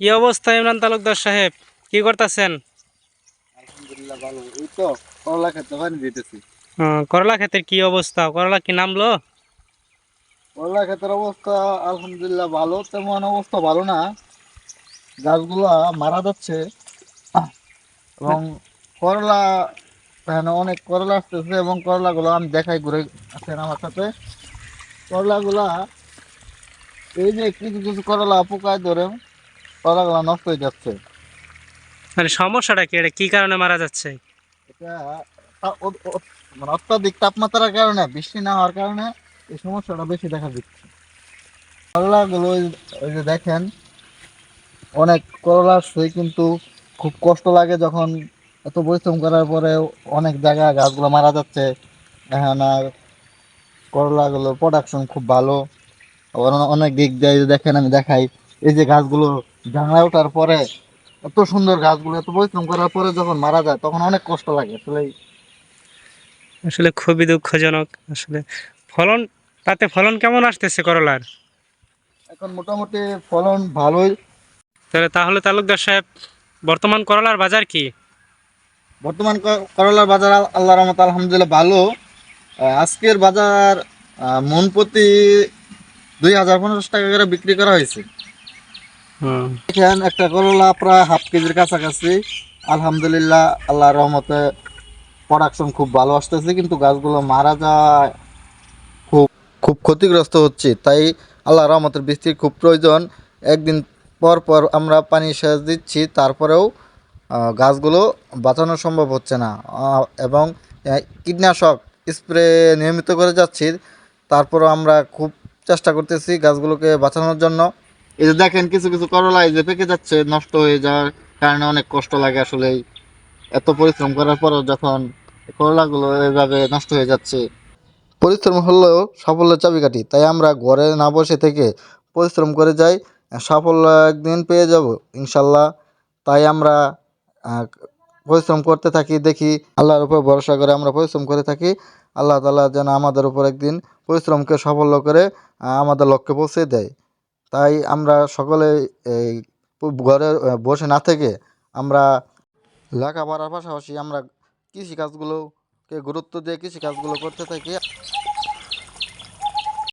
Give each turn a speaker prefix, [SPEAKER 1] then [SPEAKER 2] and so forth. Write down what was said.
[SPEAKER 1] কি অবস্থা ইমরান তালুকদার সাহেব? কি করতেছেন?
[SPEAKER 2] আলহামদুলিল্লাহ ভালো। এই তো করলা খেতে পানি দিতেছি।
[SPEAKER 1] করলা ক্ষেতের কি অবস্থা? করলা কি নামলো?
[SPEAKER 2] করলা ক্ষেতের অবস্থা আলহামদুলিল্লাহ ভালো। তেমন অবস্থা ভালো না। গাছগুলা মারা যাচ্ছে। এবং করলা অনেক করলা আসতেছে এবং করলাগুলো আমি দেখাই ঘুরে আছেন আমার সাথে। করলাগুলা এই যে কিছু কিছু করলা পোকায় ধরে করলাগুলা নষ্ট হয়ে যাচ্ছে।
[SPEAKER 1] মানে সমস্যাটা কি? এটা কি কারণে মারা যাচ্ছে?
[SPEAKER 2] এটা মানে অত্যাধিক তাপমাত্রার কারণে বৃষ্টি না হওয়ার কারণে এই সমস্যাটা বেশি দেখা দিচ্ছে। করলাগুলো ওই- যে দেখেন অনেক করলা আসছে কিন্তু খুব কষ্ট লাগে যখন এত পরিশ্রম করার পরে অনেক জায়গায় গাছগুলো মারা যাচ্ছে। এখন আর করলাগুলো প্রোডাকশন খুব ভালো। আবার অনেক দিক দিয়ে দেখেন আমি দেখাই এই যে গাছগুলো জাংলায় ওঠার পরে এত সুন্দর গাছগুলো এত পরিশ্রম করার পরে যখন মারা যায় তখন অনেক কষ্ট লাগে। আসলে
[SPEAKER 1] আসলে খুবই দুঃখজনক। আসলে ফলন তাতে ফলন কেমন আসতেছে করলার?
[SPEAKER 2] এখন মোটামুটি ফলন ভালোই।
[SPEAKER 1] তাহলে তাহলে তালুকদার সাহেব বর্তমান করলার বাজার কি?
[SPEAKER 2] বর্তমান করলার বাজার আল্লাহ রহমত আলহামদুলিল্লাহ ভালো। আজকের বাজার আহ, মন প্রতি দুই হাজার পঞ্চাশ টাকা করে বিক্রি করা হয়েছে। এখানে একটা করলা প্রায় হাফ কেজির কাছাকাছি। আলহামদুলিল্লাহ, আল্লাহর রহমতে প্রোডাকশন খুব ভালো আসতেছে, কিন্তু গাছগুলো মারা যায়। খুব খুব ক্ষতিগ্রস্ত হচ্ছে। তাই আল্লাহ রহমতের বৃষ্টির খুব প্রয়োজন। একদিন পর পর আমরা পানি সেচ দিচ্ছি, তারপরেও গাছগুলো বাঁচানো সম্ভব হচ্ছে না। এবং কীটনাশক স্প্রে নিয়মিত করে যাচ্ছি। তারপরও আমরা খুব চেষ্টা করতেছি গাছগুলোকে বাঁচানোর জন্য। এই যে দেখেন, কিছু কিছু করলা এই যে পেকে যাচ্ছে, নষ্ট হয়ে যাওয়ার কারণে অনেক কষ্ট লাগে আসলে। এত পরিশ্রম করার পরও যখন করলাগুলো এভাবে নষ্ট হয়ে যাচ্ছে। পরিশ্রম হলেও সাফল্যের চাবিকাঠি, তাই আমরা ঘরে না বসে থেকে পরিশ্রম করে যাই, সাফল্য একদিন পেয়ে যাব, ইনশাল্লাহ। তাই আমরা পরিশ্রম করতে থাকি, দেখি আল্লাহর উপর ভরসা করে আমরা পরিশ্রম করে থাকি। আল্লাহ তালা যেন আমাদের উপর একদিন পরিশ্রমকে সাফল্য করে আমাদের লক্ষ্যে পৌঁছে দেয়। তাই আমরা সকলে এই ঘরে বসে না থেকে আমরা লেখাপড়ার পাশাপাশি আমরা কৃষিকাজগুলোকে গুরুত্ব দিয়ে কৃষিকাজগুলো করতে থাকি।